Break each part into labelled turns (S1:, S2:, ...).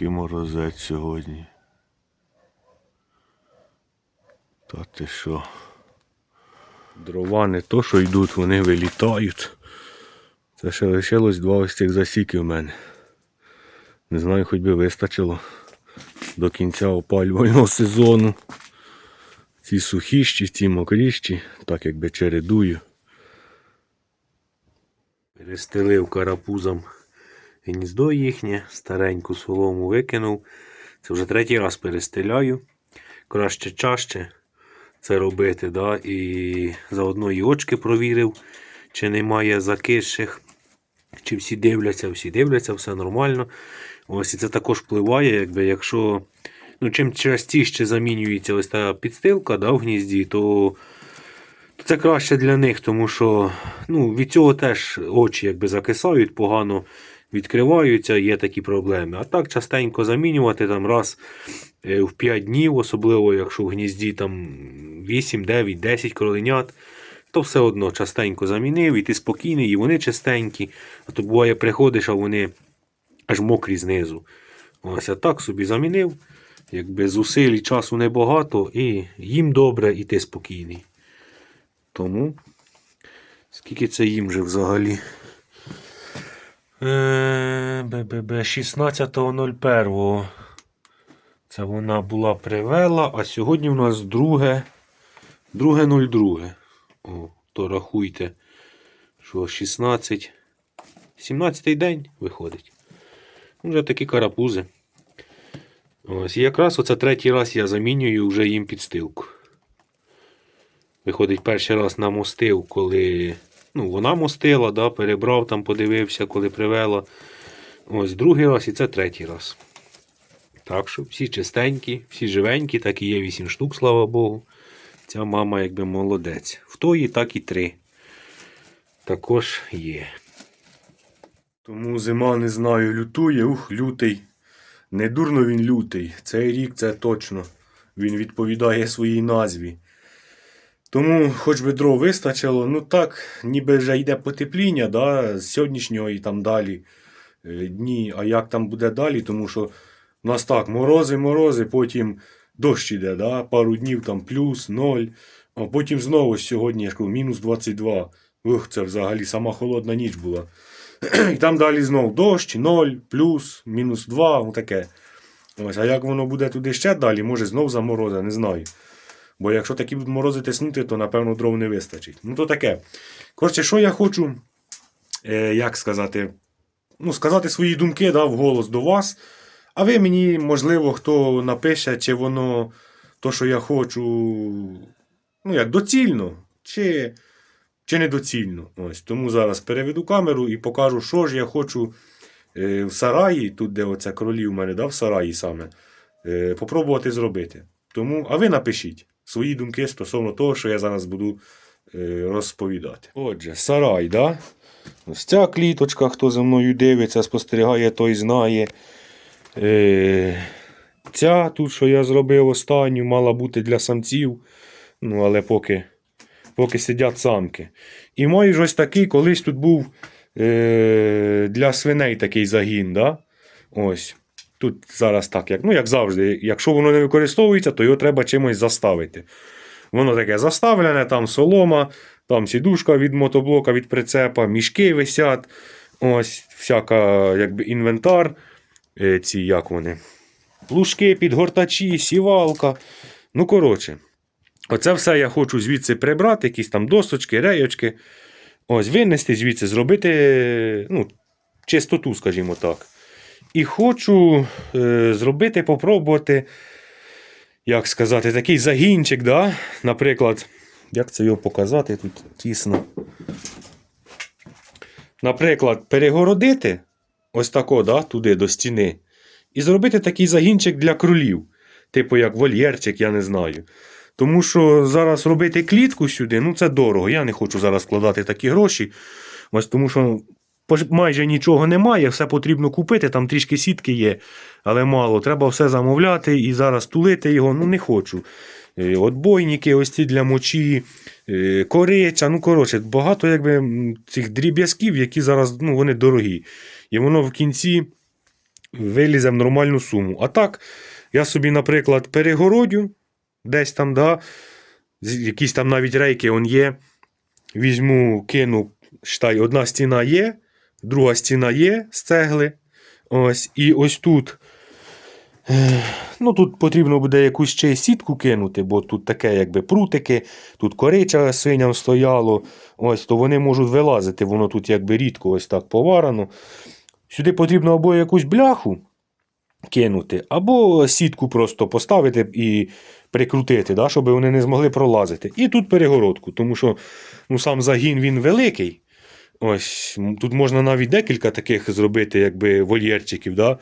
S1: І морозець сьогодні. Та ти що? Дрова не то, що йдуть, вони вилітають. Це ще лишилось два ось цих засіки в мене. Не знаю, хоч би вистачило до кінця опалювального сезону. Ці сухіщі, ці мокріщі, так якби чередую. Перестелив карапузом гніздо їхнє, стареньку солому викинув. Це вже третій раз перестеляю. Краще чаще це робити. Да? І заодно і очки провірив, чи немає закисших, чи всі дивляться, всі дивляться, все нормально. Ось і це також впливає, якби якщо. Ну, чим частіше замінюється ось та підстилка да, в гнізді, то, то це краще для них, тому що ну, від цього теж очі якби закисають, погано відкриваються, є такі проблеми. А так частенько замінювати там раз е, в 5 днів, особливо якщо в гнізді там 8, 9, 10 кроленят, то все одно частенько замінив, і ти спокійний, і вони чистенькі. А то буває, приходиш, а вони аж мокрі знизу. Ось а так собі замінив. Якби зусиль і часу небагато, і їм добре, і ти спокійний. Тому, скільки це їм вже взагалі? Е, БББ 16.01. Це вона була привела, а сьогодні у нас друге, друге 02. О, то рахуйте, що 16. 17 день виходить. Вже такі карапузи. Ось, і якраз оце третій раз я замінюю вже їм підстилку. Виходить, перший раз намостив, коли ну, вона мостила, да, перебрав там, подивився, коли привела. Ось другий раз і це третій раз. Так що всі чистенькі, всі живенькі, так і є 8 штук, слава Богу. Ця мама якби молодець. В тої так і три. Також є. Тому зима не знаю, лютує, ух, лютий. Не дурно він лютий. Цей рік це точно. Він відповідає своїй назві. Тому, хоч би дров вистачило, ну так, ніби вже йде потепління, да, з сьогоднішнього і там далі е, дні. А як там буде далі, тому що у нас так, морози, морози, потім дощ іде, да, пару днів там плюс, ноль, а потім знову сьогодні, я ж кажу, мінус 22. Ух, це взагалі сама холодна ніч була. І там далі знов дощ, 0, плюс, мінус 2, ну таке. Ось, а як воно буде туди ще далі, може знов замороза, не знаю. Бо якщо такі морози тиснути, то напевно дров не вистачить. Ну то таке. Коротше, що я хочу, е, як сказати, ну, сказати свої думки да, вголос до вас. А ви мені, можливо, хто напише, чи воно то, що я хочу, ну як доцільно, чи чи недоцільно. Ось, тому зараз переведу камеру і покажу, що ж я хочу е, в сараї, тут, де оця кролі у мене, да, в сараї саме, е, попробувати зробити. Тому, а ви напишіть свої думки стосовно того, що я зараз буду е, розповідати. Отже, сарай, да? Ось ця кліточка, хто за мною дивиться, спостерігає, той знає. Е, ця тут, що я зробив останню, мала бути для самців. Ну, але поки поки сидять самки. І маю ж ось такий, колись тут був е, для свиней такий загін. Да? Ось. Тут зараз так, як, ну, як завжди, якщо воно не використовується, то його треба чимось заставити. Воно таке заставлене, там солома, там сідушка від мотоблока, від прицепа, мішки висять. Ось, всяка якби, інвентар. Е, ці як вони. Лужки, підгортачі, сівалка. Ну, коротше. Оце все я хочу звідси прибрати, якісь там досочки, рейочки. Ось, винести звідси, зробити ну, чистоту, скажімо так. І хочу е, зробити, попробувати, як сказати, такий загінчик, да? наприклад, як це його показати тут тісно. Наприклад, перегородити ось тако, да, туди до стіни. І зробити такий загінчик для кролів. Типу як вольєрчик, я не знаю. Тому що зараз робити клітку сюди, ну це дорого. Я не хочу зараз вкладати такі гроші. Ось тому що майже нічого немає, все потрібно купити, там трішки сітки є, але мало. Треба все замовляти і зараз тулити його, ну не хочу. Е, Отбойники, ось ці для мочі, е, кориця, ну коротше, багато якби цих дріб'язків, які зараз ну, вони дорогі. І воно в кінці вилізе в нормальну суму. А так, я собі, наприклад, перегородю десь там, да, якісь там навіть рейки он є. Візьму, кину, штай, одна стіна є, друга стіна є з цегли. Ось, і ось тут. Ну, тут потрібно буде якусь ще й сітку кинути, бо тут таке, якби прутики, тут корича свиням стояло. Ось, то вони можуть вилазити, воно тут якби рідко ось так поварено. Сюди потрібно або якусь бляху кинути, або сітку просто поставити і прикрутити, да, щоб вони не змогли пролазити. І тут перегородку, тому що ну, сам загін він великий. Ось, тут можна навіть декілька таких зробити, якби вольєрчиків, да,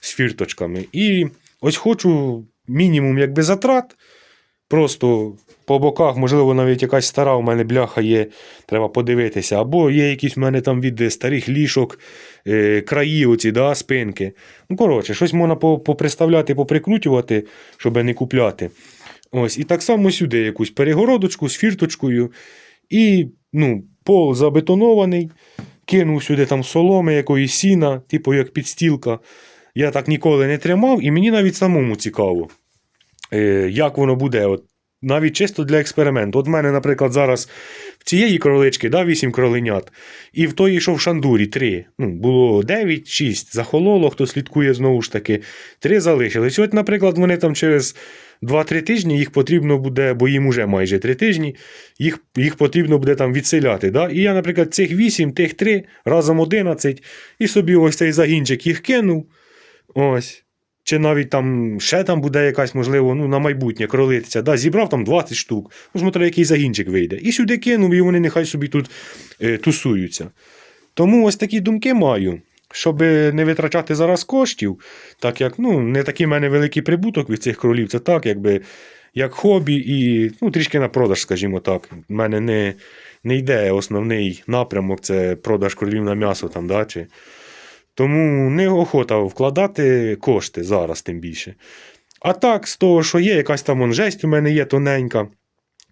S1: з фірточками. І ось хочу мінімум якби затрат. Просто по боках, можливо, навіть якась стара у мене бляха є, треба подивитися. Або є якісь в мене там від старих лішок, е, краї, оці, да, спинки. Ну, коротше, щось можна поприставляти, поприкрутювати, щоб не купляти. Ось, і так само сюди якусь перегородочку з фірточкою. І ну, пол забетонований. Кинув сюди там соломи, якоїсь сіна, типу як підстілка. Я так ніколи не тримав, і мені навіть самому цікаво, е, як воно буде. От, навіть чисто для експерименту. От в мене, наприклад, зараз в цієї кролички да, 8 кроленят, і в тої, що в шандурі 3. Ну, було 9, 6. Захололо, хто слідкує знову ж таки, 3 залишились. От, наприклад, вони там через 2-3 тижні їх потрібно буде, бо їм уже майже 3 тижні, їх, їх потрібно буде там відселяти. Да? І я, наприклад, цих 8, тих 3, разом 11, і собі ось цей загінчик їх кинув. Ось. Чи навіть там ще там буде якась, можливо, ну, на майбутнє кролиця. Да, зібрав там 20 штук, ну, смотри, який загінчик вийде. І сюди кинув, і вони нехай собі тут е, тусуються. Тому ось такі думки маю, щоб не витрачати зараз коштів, так як ну, не такий в мене великий прибуток від цих кролів, це так, якби як хобі і ну, трішки на продаж, скажімо так. У мене не, не йде основний напрямок це продаж кролів на м'ясо там, да, чи... Тому неохота вкладати кошти зараз, тим більше. А так, з того, що є, якась там он жесть у мене є тоненька.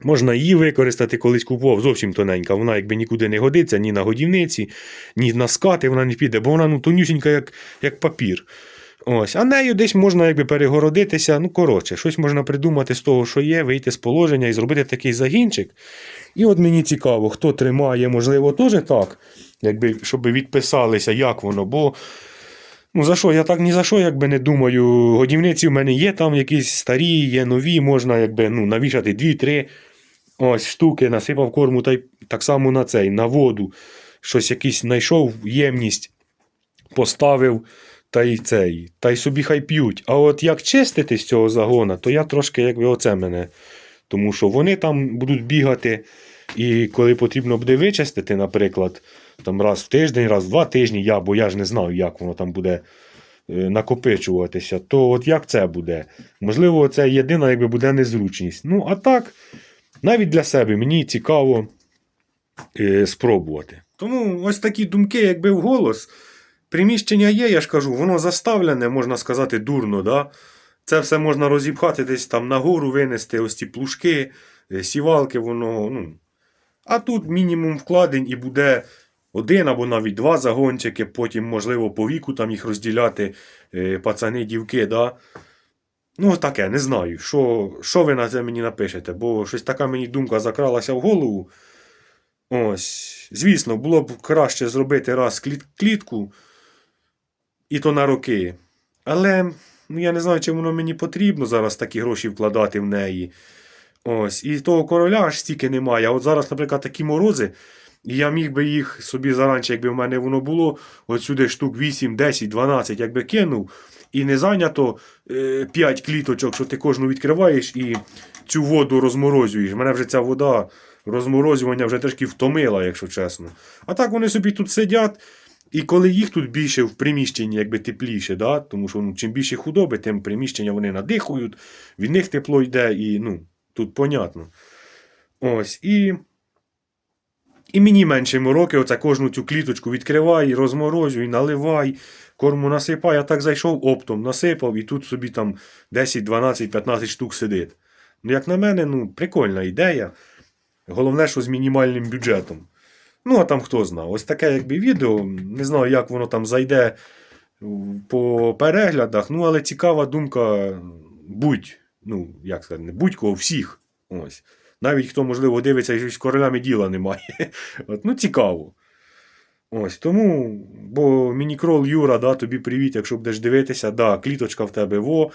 S1: Можна її використати, колись купував зовсім тоненька. Вона якби нікуди не годиться, ні на годівниці, ні на скати вона не піде, бо вона ну, тонюсінька, як, як папір. Ось. А нею десь можна якби перегородитися. Ну, коротше, щось можна придумати з того, що є, вийти з положення і зробити такий загінчик. І от мені цікаво, хто тримає, можливо, теж так, якби, щоб відписалися, як воно. Бо ну, за що? Я так ні за що якби не думаю. Годівниці в мене є там якісь старі, є нові, можна якби, ну, навішати дві-три ось штуки, насипав корму та й так само на цей, на воду. Щось якийсь знайшов ємність, поставив. Та й цей, та й собі хай п'ють. А от як чистити з цього загона, то я трошки якби оце мене. Тому що вони там будуть бігати, і коли потрібно буде вичистити, наприклад, там раз в тиждень, раз в два тижні, я, бо я ж не знаю, як воно там буде е, накопичуватися, то от як це буде? Можливо, це єдина якби буде незручність. Ну, а так, навіть для себе мені цікаво е, спробувати. Тому ось такі думки, якби в голос. Приміщення є, я ж кажу, воно заставлене, можна сказати, дурно. Да? Це все можна розіпхати десь там нагору винести, ось ці плужки, е, сівалки, воно. ну. А тут мінімум вкладень і буде один або навіть два загончики, потім, можливо, по віку там їх розділяти, е, пацани, дівки. Да? Ну, таке, не знаю. Що, що ви на це мені напишете, бо щось така мені думка закралася в голову. Ось, звісно, було б краще зробити раз кліт- клітку, і то на роки. Але ну, я не знаю, чи воно мені потрібно зараз такі гроші вкладати в неї. Ось, і того короля аж стільки немає. От зараз, наприклад, такі морози, і я міг би їх собі заранче, якби в мене воно було, от сюди штук 8, 10, 12, якби кинув, і не зайнято е, 5 кліточок, що ти кожну відкриваєш і цю воду розморозюєш. Мене вже ця вода розморозювання вже трошки втомила, якщо чесно. А так вони собі тут сидять. І коли їх тут більше в приміщенні, якби тепліше, да? тому що ну, чим більше худоби, тим приміщення вони надихують, від них тепло йде, і ну, тут понятно. Ось, і, і мені менше мороки, оце кожну цю кліточку відкривай, розморозюй, наливай, корму насипай, я так зайшов оптом, насипав, і тут собі там 10, 12, 15 штук сидить. Ну, як на мене, ну, прикольна ідея. Головне, що з мінімальним бюджетом. Ну, а там хто знає. Ось таке якби відео. Не знаю, як воно там зайде
S2: по переглядах. Ну, але цікава думка будь, ну, як сказати, будь-кого, всіх. Ось. Навіть хто, можливо, дивиться, і з королями діла немає. От, ну, цікаво. Ось тому, бо мінікрол Юра, да, тобі привіт, якщо будеш дивитися, да, кліточка в тебе во.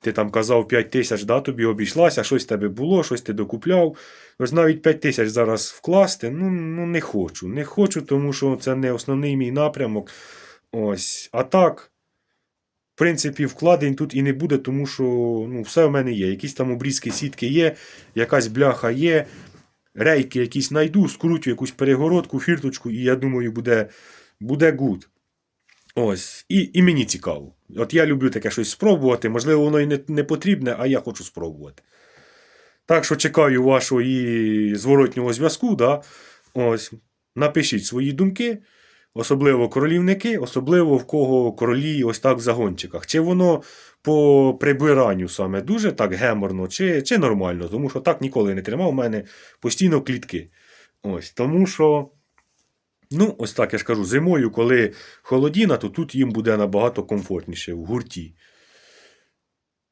S2: Ти там казав 5 тисяч, да, тобі обійшлася, щось в тебе було, щось ти докупляв. Ось навіть 5 тисяч зараз вкласти, ну, ну не хочу. Не хочу, тому що це не основний мій напрямок. Ось. А так, в принципі, вкладень тут і не буде, тому що ну, все в мене є. Якісь там обрізки сітки є, якась бляха є, рейки якісь знайду, скрутю якусь перегородку, фірточку, і я думаю, буде, буде good. Ось. І, і мені цікаво. От я люблю таке щось спробувати. Можливо, воно і не, не потрібне, а я хочу спробувати. Так що чекаю вашого і зворотнього зв'язку. Да? Ось. Напишіть свої думки, особливо королівники, особливо в кого королі ось так в загончиках. Чи воно по прибиранню саме дуже так геморно, чи, чи нормально, тому що так ніколи не тримав у мене постійно клітки. Ось. Тому що. Ну, ось так я ж кажу, зимою, коли холодіна, то тут їм буде набагато комфортніше в гурті.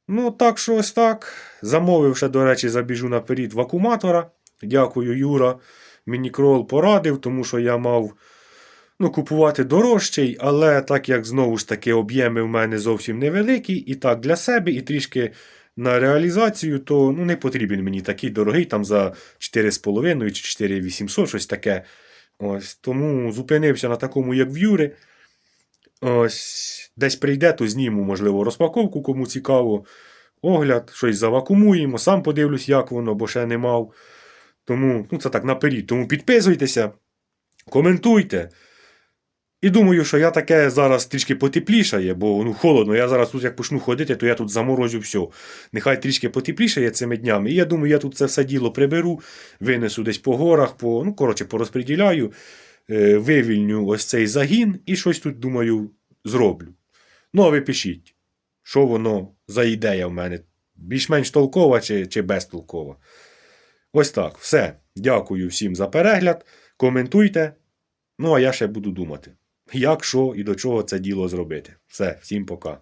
S2: Ну, так що ось так. Замовив ще, до речі, забіжу наперед вакууматора. Дякую, Юра. Мінікрол порадив, тому що я мав ну, купувати дорожчий, але так як знову ж таки об'єми в мене зовсім невеликі, і так для себе, і трішки на реалізацію, то ну, не потрібен мені такий дорогий, там за 4,5 чи 4,800, щось таке. Ось, тому зупинився на такому, як в Юри. Ось, десь прийде, то зніму, можливо, розпаковку, кому цікаво. Огляд, щось завакумуємо, сам подивлюсь, як воно, бо ще не мав. Тому ну, це так наперед. Тому підписуйтеся, коментуйте. І думаю, що я таке зараз трішки потеплішає, бо ну, холодно. Я зараз тут як почну ходити, то я тут заморозю все. Нехай трішки потеплішає цими днями. І я думаю, я тут це все діло приберу, винесу десь по горах, по, ну, коротше, порозподіляю, е, вивільню ось цей загін і щось тут, думаю, зроблю. Ну, а ви пишіть, що воно за ідея в мене. Більш-менш толкова чи, чи безтолкова. Ось так. Все. Дякую всім за перегляд. Коментуйте. Ну, а я ще буду думати, як, що і до чого це діло зробити. Все, всім пока.